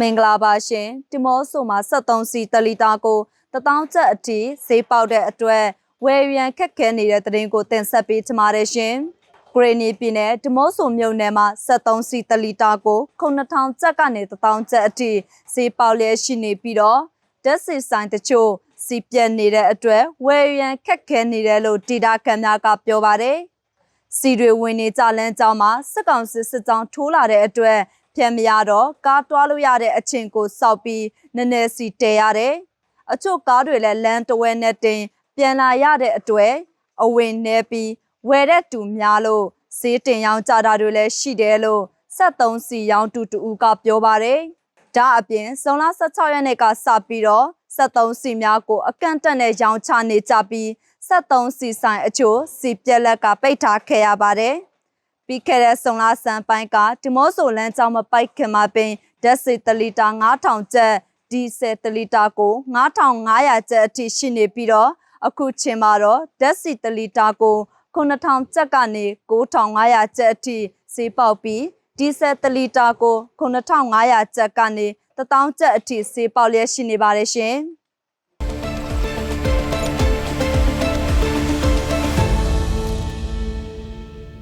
မင်္ဂလာပါရှင်ဒီမောဆိုမှာ73စီတလီတာကို1000ကျပ်အထိဈေးပေါက်တဲ့အတွက်ဝယ်ရန်ခက်ခဲနေတဲ့သတင်းကိုတင်ဆက်ပေးချင်ပါတယ်ရှင်ဂရေနီပြည်နယ်ဒီမောဆိုမြို့နယ်မှာ73စီတလီတာကို9000ကျပ်ကနေ1000ကျပ်အထိဈေးပေါက်လျက်ရှိနေပြီးတော့ဓာတ်ဆီဆိုင်တချို့စီပြက်နေတဲ့အတွက်ဝယ်ရန်ခက်ခဲနေတယ်လို့ဒေတာခံများကပြောပါတယ်စီတွေဝင်နေကြလမ်းကြောင်းမှာစစ်ကောင်စစ်စစ်ကြောင်းထိုးလာတဲ့အတွက် ဖြတ်မရတော့ကားတွားလို့ရတဲ့အချိန်ကိုစောက်ပြီးနည်းနည်းစီတဲရတယ်။အချို့ကားတွေလည်းလမ်းတဝဲနဲ့တင် ပြန်လာရတဲ့အတွက်အဝင်နေပြီးဝယ်တဲ့တူများလို့ဈေးတင်ရောင်းကြတာတွေလည်းရှိတယ်လို့73စီရောင်းတူတူကပြောပါတယ်။ဒါအပြင်ဇွန်လ16ရက်နေ့ကစပြီးတော့73စီများကိုအကန့်အသတ်နဲ့ရောင်းချနေကြပြီး73စီဆိုင်အချို့စီပြက်လက်ကပိတ်ထားခဲ့ရပါတယ်။ ပြီးခဲ့တဲ့စုံလာဆန်ပိုင်းကဒီမော့ဆိုလမ်းကြောင်းမပိုက်ခင်မှာပင်ဓာတ်ဆီတလီတာ9000ကျပ်ဒီဇယ်တလီတာကို9500ကျပ်အထိရှိနေပြီးတော့အခုချိန်မှာတော့ဓာတ်ဆီတလီတာကို9000ကျပ်ကနေ9500ကျပ်အထိဈေးပေါက်ပြီးဒီဇယ်တလီတာကို9500ကျပ်ကနေ1000ကျပ်အထိဈေးပေါက်လျက်ရှိနေပါတယ်ရှင်။